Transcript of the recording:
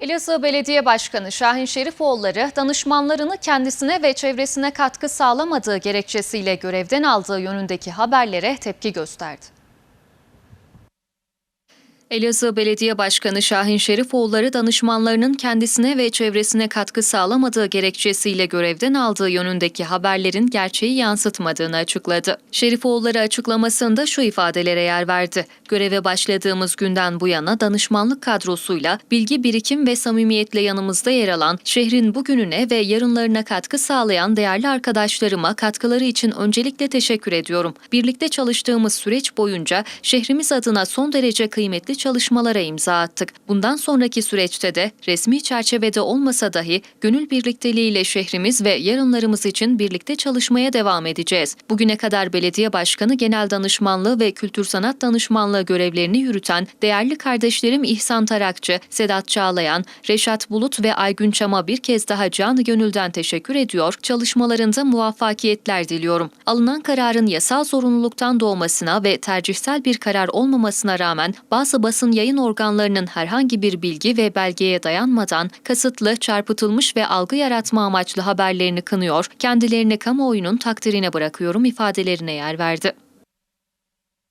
Elazığ Belediye Başkanı Şahin Şerifoğulları danışmanlarını kendisine ve çevresine katkı sağlamadığı gerekçesiyle görevden aldığı yönündeki haberlere tepki gösterdi. Elazığ Belediye Başkanı Şahin Şerifoğulları danışmanlarının kendisine ve çevresine katkı sağlamadığı gerekçesiyle görevden aldığı yönündeki haberlerin gerçeği yansıtmadığını açıkladı. Şerifoğulları açıklamasında şu ifadelere yer verdi. Göreve başladığımız günden bu yana danışmanlık kadrosuyla bilgi birikim ve samimiyetle yanımızda yer alan, şehrin bugününe ve yarınlarına katkı sağlayan değerli arkadaşlarıma katkıları için öncelikle teşekkür ediyorum. Birlikte çalıştığımız süreç boyunca şehrimiz adına son derece kıymetli çalışmalara imza attık. Bundan sonraki süreçte de resmi çerçevede olmasa dahi gönül birlikteliğiyle şehrimiz ve yarınlarımız için birlikte çalışmaya devam edeceğiz. Bugüne kadar belediye başkanı, genel danışmanlığı ve kültür sanat danışmanlığı görevlerini yürüten değerli kardeşlerim İhsan Tarakçı, Sedat Çağlayan, Reşat Bulut ve Aygün Çam'a bir kez daha canı gönülden teşekkür ediyor, çalışmalarında muvaffakiyetler diliyorum. Alınan kararın yasal zorunluluktan doğmasına ve tercihsel bir karar olmamasına rağmen bazı basın yayın organlarının herhangi bir bilgi ve belgeye dayanmadan kasıtlı, çarpıtılmış ve algı yaratma amaçlı haberlerini kınıyor, kendilerini kamuoyunun takdirine bırakıyorum ifadelerine yer verdi.